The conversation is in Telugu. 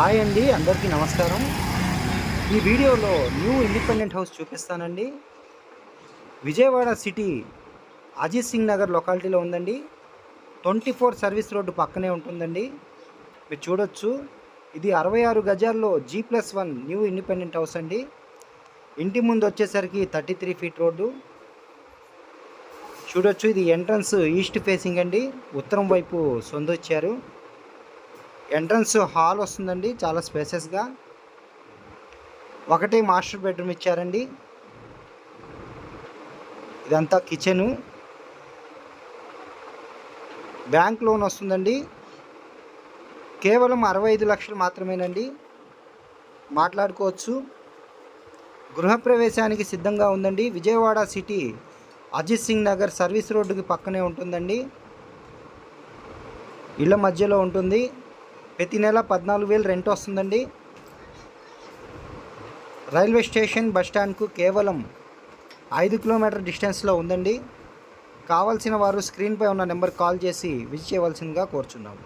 హాయ్ అండి అందరికీ నమస్కారం. ఈ వీడియోలో న్యూ ఇండిపెండెంట్ హౌస్ చూపిస్తానండి. విజయవాడ సిటీ అజిత్ సింగ్ నగర్ లొకాలిటీలో ఉందండి. ట్వంటీ ఫోర్ సర్వీస్ రోడ్డు పక్కనే ఉంటుందండి. మీరు చూడొచ్చు. ఇది అరవై ఆరు గజాల్లో G plus one new independent house అండి. ఇంటి ముందు వచ్చేసరికి థర్టీ త్రీ ఫీట్ రోడ్డు. చూడొచ్చు ఇది ఎంట్రన్స్ ఈస్ట్ ఫేసింగ్ అండి. ఉత్తరం వైపు సొందొచ్చారు ఎంట్రన్స్ హాల్ వస్తుందండి చాలా స్పేసెస్గా ఒకటి మాస్టర్ బెడ్రూమ్ ఇచ్చారండి. ఇదంతా కిచెను బ్యాంక్ లోన్ వస్తుందండి. కేవలం అరవై ఐదు లక్షలు మాత్రమేనండి. మాట్లాడుకోవచ్చు. గృహప్రవేశానికి సిద్ధంగా ఉందండి. విజయవాడ సిటీ అజిత్ సింగ్ నగర్ సర్వీస్ రోడ్డుకి పక్కనే ఉంటుందండి. ఇళ్ళ మధ్యలో ఉంటుంది. ప్రతి నెల పద్నాలుగు వేలు రెంట్ వస్తుందండి. రైల్వే స్టేషన్ బస్ స్టాండ్కు కేవలం ఐదు కిలోమీటర్ డిస్టెన్స్లో ఉందండి. కావాల్సిన వారు స్క్రీన్పై ఉన్న నెంబర్ కాల్ చేసి విజిట్ చేయవలసిందిగా కోరుచున్నాము.